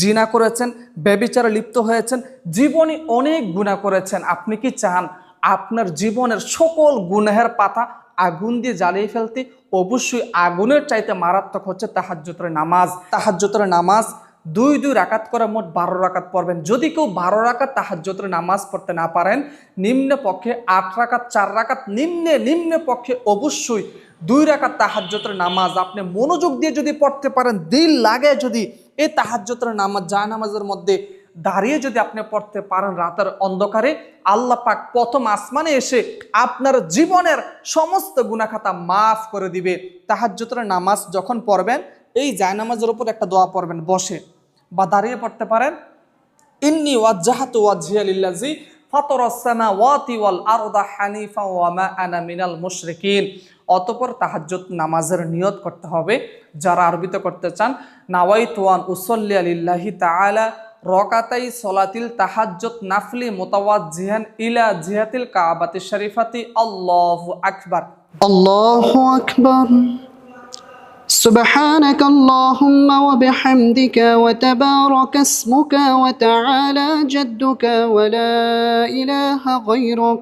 জিনা করেছেন, ব্যবিচারে লিপ্ত হয়েছেন, জীবনে অনেক গুণা করেছেন। আপনি কি চান আপনার জীবনের সকল গুনাহের পাতা আগুন দিয়ে জ্বালিয়ে ফেলতে? অবশ্যই আগুনের চাইতে মারাত্মক হচ্ছে তাহাজ্জুতের নামাজ। তাহাজ্জুতের নামাজ দুই দুই রাকাত করে মোট বারো রাকাত পড়বেন। যদি কেউ বারো রাকাত তাহাজ্জুতের নামাজ পড়তে না পারেন, নিম্ন পক্ষে আট রাকাত, চার রাকাত, নিম্নে, নিম্ন পক্ষে অবশ্যই দুই রাকাত তাহাজ্জুতের নামাজ। আপনি মনোযোগ দিয়ে যদি পড়তে পারেন, দিল লাগে যদি এই তাহাজ্জুতের নামাজ যায় নামাজের মধ্যে দাঁড়িয়ে যদি আপনি পড়তে পারেন রাতের অন্ধকারে, আল্লাহ পাক প্রথম আসমানে এসে আপনার জীবনের সমস্ত গুণাখাতা মাফ করে দিবে। তাহাজ্জুতের নামাজ যখন পড়বেন, এই জায়নামাজের উপর একটা দোয়া পড়বেন, বসে। বা দাঁড়িয়ে পড়তে পারেন, ইন্নি ওয়াজ্জাহাতু ওয়াজহিয়া লিল্লাজি ফাতারাস সামাওয়াতি ওয়াল আরদা হানিফা ওয়া মা আনা মিনাল মুশরিকিন। অতঃপর তাহাজ্জুদ নামাজের নিয়ত করতে হবে যারা আরবিতে করতে চান নাওয়াইতু আন উসাল্লি লিল্লাহি তাআলা রকাতাই সলাতিল তাহাজ্জুদ নাফলি মুতাওয়াজ্জিহান ইলা জিহাতিল কাবাতি শরীফাতি আল্লাহু আকবার الله أكبر سبحانك اللهم وبحمدك وتبارك اسمك وتعالى جدك ولا إله غيرك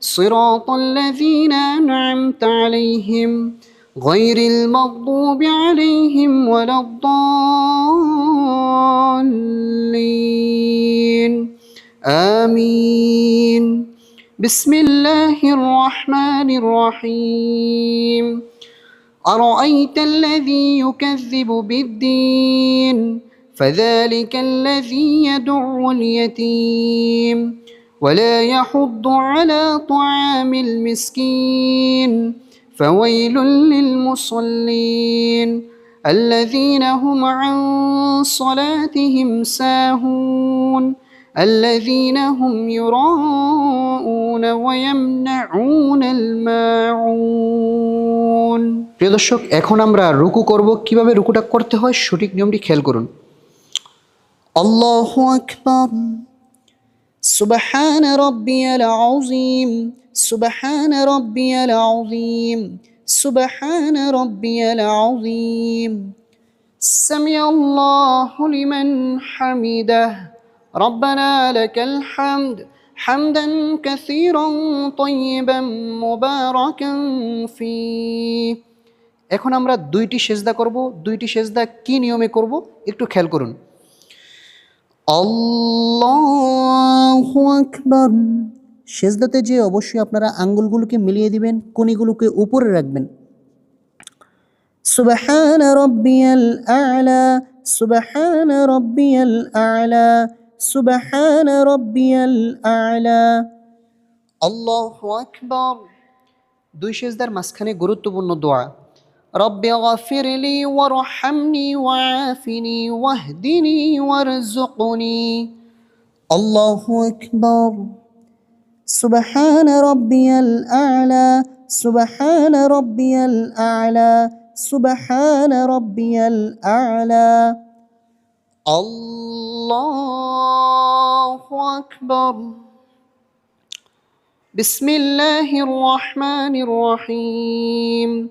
صراط الذين أنعمت عليهم غير المغضوب عليهم ولا الضالين. آمين. بسم الله الرحمن الرحيم. أرأيت الذي يكذب بالدين؟ فذلك الذي يدع اليتيم. ولا يحض على طعام المسكين فويل للمصلين الذين هم عن صلاتهم ساهون الذين هم يراءون ويمنعون الماعون প্রিয় দর্শক এখন আমরা রুকু করব কিভাবে রুকুটা করতে হয় সঠিক নিয়মটি খেয়াল করুন আল্লাহু আকবার سبحان ربي العظيم سبحان ربي العظيم سبحان ربي العظيم سمع الله لمن حمده ربنا لك الحمد حمدا كثيرا طيبا مباركا فيه এখন আমরা দুইটি সেজদা করব দুইটি সেজদা কি নিয়মে করব একটু খেয়াল করুন আল্লাহু আকবার। সেজদাতে যে অবশ্যই আপনারা আঙ্গুলগুলোকে মিলিয়ে দিবেন কনিগুলোকে উপরে রাখবেন। সুবহান রব্বিয়াল আ'লা, সুবহান রব্বিয়াল আ'লা, সুবহান রব্বিয়াল আ'লা। আল্লাহু আকবার। দুই সেজদার মাঝখানে গুরুত্বপূর্ণ দোয়া। رب اغفر لي وارحمني وعافني واهدني وارزقني. الله أكبر. سبحان ربي الأعلى سبحان ربي الأعلى سبحان ربي الأعلى. الله أكبر. بسم الله الرحمن الرحيم.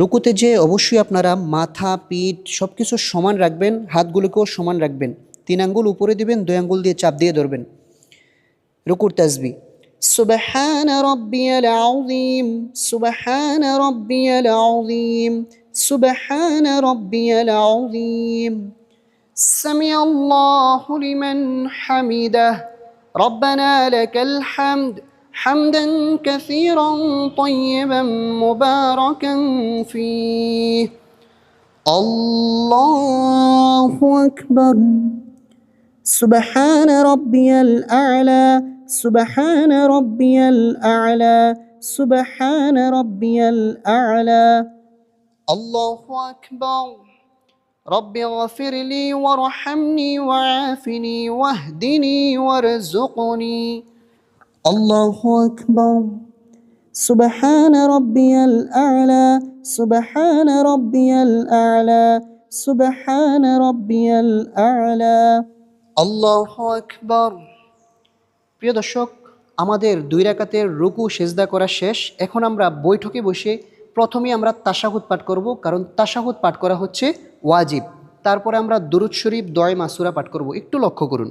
রুকুতে যে অবশ্যই আপনারা মাথা, পিঠ সব কিছু সমান রাখবেন, হাতগুলোকেও সমান রাখবেন। তিন আঙ্গুল উপরে দিবেন, দুই আঙ্গুল দিয়ে চাপ দিয়ে ধরবেন। রুকুর তাজবি সুবহান রব্বিয়াল আযীম, সুবহান রব্বিয়াল আযীম, সুবহান রব্বিয়াল আযীম। সামি আল্লাহু লিমান হামিদাহ, রব্বানা লাকাল হামদ حمدا كثيرا طيبا مباركا فيه. الله أكبر. سبحان ربي الأعلى. سبحان ربي الأعلى. سبحان ربي الأعلى. الله أكبر. رب اغفر لي وارحمني وعافني واهدني وارزقني. আল্লাহ আকবর। সুবহান রব্বিয়াল আলা, সুবহান রব্বিয়াল আলা, সুবহান রব্বিয়াল আলা। আল্লাহ আকবর। প্রিয় দর্শক, আমাদের দুই রাকাতের রুকু, সেজদা করা শেষ। এখন আমরা বৈঠকে বসে প্রথমে আমরা তাশাহুদ পাঠ করব, কারণ তাশাহুদ পাঠ করা হচ্ছে ওয়াজিব। তারপরে আমরা দুরুৎ শরীফ দয় মাসুরা পাঠ করব। একটু লক্ষ্য করুন।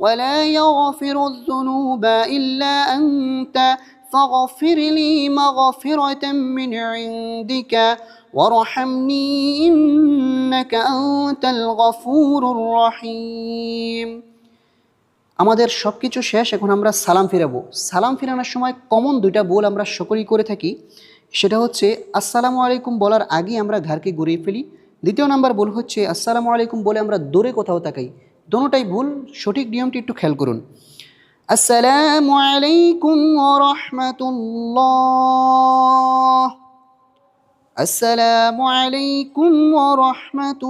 ولا يغفر الذنوب إلا أنت فاغفر لي مغفرة من عندك وارحمني إنك أنت الغفور الرحيم আমাদের সব কিছু শেষ এখন আমরা সালাম ফিরাবো সালাম ফিরানোর সময় কমন দুইটা বল আমরা সকলেই করে থাকি সেটা হচ্ছে আসসালামু আলাইকুম বলার আগে আমরা ঘরকে ঘুরিয়ে ফেলি দ্বিতীয় নাম্বার বল হচ্ছে আসসালামু আলাইকুম বলে আমরা দূরে কোথাও তাকাই দোনোটাই ভুল সঠিক নিয়মটি একটু খেয়াল করুন। আসসালামু আলাইকুম রহমতুল্লাহ। আসসালামু আলাইকুম রহমতুল্লাহ।